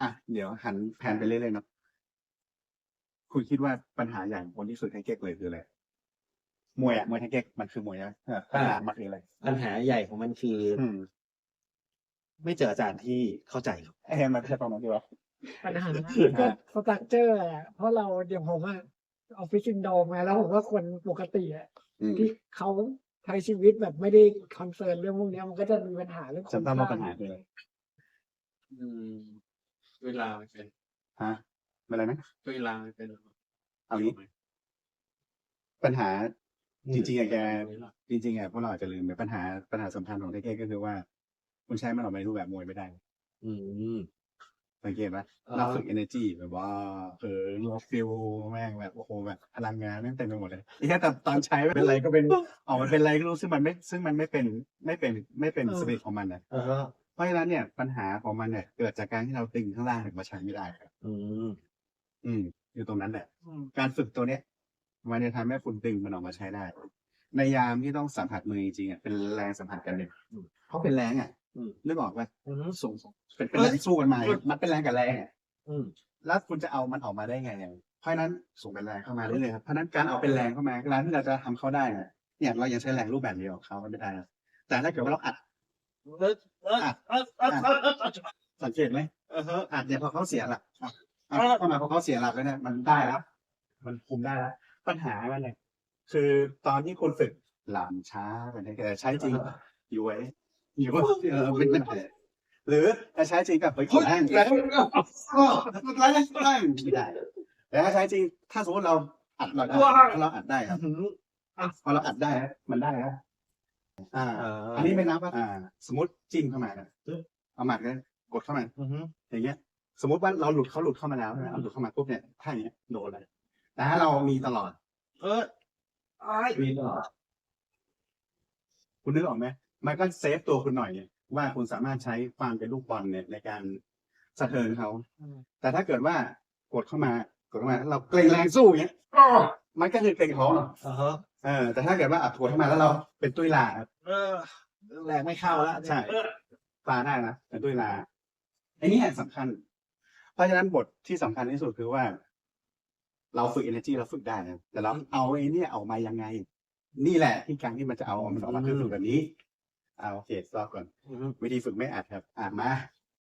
อะเดี๋ยวหันแผนไปเรื่อยๆเนาะคุณคิดว่าปัญหาใหญ่ของคนที่สุดไทเก๊กเลยคืออะไรมวยอะมวยไทเก๊กมันคือมวยนะเออปัญหามันคืออะไรปัญหาใหญ่ของมันคือ อืมไม่เจออาจารย์ที่เข้าใจครับไอ้เห็นมันไม่ใช่ประมาณนี้วะปัญหาก็สตรัคเจอร์แหละเพราะเราอย่างผมอะออฟฟิศซินโดมไงแล้วผมว่าคนปกติอะอืม ที่เขาใช้ชีวิตแบบไม่ได้คอนเซิร์นเรื่องพวกเนี้ยมันก็จะมีปัญหาเรื่องจำได้ว่าปัญหาคืออะไร อืม เวลาไม่เป็นฮะเป็นอะไรนะเวลาไม่เป็นเอางี้ปัญหาจริงๆอะแกเวลาจริงๆอะพวกเราอาจจะลืมไปปัญหาปัญหาสำคัญของไทเก๊กก็คือว่า คุณใช้มันออกมาในรูปแบบมวยไม่ได้ อืมสังเกตไหมอ่าเราฝึก energy แบบว่าเออเราฟิลแม่งแบบโอ้โหแบบพลังงานแม่งเต็มไปหมดเลยไอ้แค่แต่ตอนใช้เป็นอะไรก็เป็นออกมาเป็นอะไรก็รู้ซึ่งมันไม่ซึ่งมันไม่เป็นไม่เป็นไม่เป็นสปิริตของมันนะอ่าฮะ เพราะฉะนั้นเนี่ยปัญหาของมันเนี่ยเกิดจากการที่เราตึงข้างล่างถึงมาใช้ไม่ได้ครับ อืมอืม อยู่ตรงนั้นแหละการฝึกตัวเนี้ยมันจะทำให้คุณตึงมันออกมาใช้ได้ ในยามที่ต้องสัมผัสมือจริงๆอะเป็นแรงสัมผัสกันเนี่ยเพราะเป็นแรงอะอืมนึกออกป่ะอืมส่งส่งเป็นเป็นแรงสู้กันมามันเป็นแรงกับแรงอะอืมแล้วคุณจะเอามันออกมาได้ไงเนี่ยเพราะฉะนั้นส่งเป็นแรงเข้ามาเรื่อยๆครับเพราะฉะนั้นการเอาเป็นแรงเข้ามาการที่เราจะทำเขาได้เนี่ยเนี่ยเรายังใช้แรงรูปแบบเดียวกับเขาไม่ได้นะแต่ถ้าเกิดว่าเราอัด สังเกตไหมเออฮะอัดเนี่ยพอเขาเสียหลักอะอะเข้ามาพอเขาเสียหลักแล้วเนี่ยมันได้แล้ว มันคุมได้แล้ว ปัญหามันเนี่ยคือตอนที่คุณฝึกหลามช้าไปเนี่ยแต่ใช้จริงอยู่ไว้อยู่ว่าเออเป็นปัญหาหรือถ้าใช้จริงกับไปกดแรงแรงก็แรงแรงไม่ได้แต่ถ้าใช้จริงถ้าสมมติเราอัดเราได้เราอัดได้ครับอะพอเราอัดได้ครับมันได้ครับ อ่าอันนี้ไม่นับว่าอ่า สมมติจิ้มเข้ามานะเอาหมัดกันกดเข้ามาอือฮึอย่างเงี้ย สมมติว่าเราหลุดเขาหลุดเข้ามาแล้วใช่ไหมเอาหลุดเข้ามาปุ๊บเนี่ยถ้าอย่างเงี้ยโดนเลยแต่ถ้าเรามีตลอด เออไอ้ายมีตลอดคุณนึกออกไหมมันก็เซฟตัวคุณหน่อยเนี่ยว่าคุณสามารถใช้ความเป็นลูกบอลเนี่ยในการสะเทินเขาแต่ถ้าเกิดว่ากดเข้ามากดเข้ามาแล้วเราเกรงแรงสู้อย่างเงี้ยมันก็คือเกรงท้องอ่าฮะ เออแต่ถ้าเกิดว่าอัดกดเข้ามาแล้วเราเป็นตุ้ยลาครับเออแรงไม่เข้าแล้วใช่เออปลาได้นะเป็นตุ้ยลาไอ้นี่สำคัญ เพราะฉะนั้นบทที่สำคัญที่สุดคือว่า เราฝึก energy เราฝึกได้นะแต่เราเอาไอ้เนี่ยออกมายังไง นี่แหละที่การที่มันจะเอามันออกมาคือฝึกแบบนี้เอาโอเคสต็อปก่อนอือฮึวิธีฝึกไม่อัดครับอ่ามา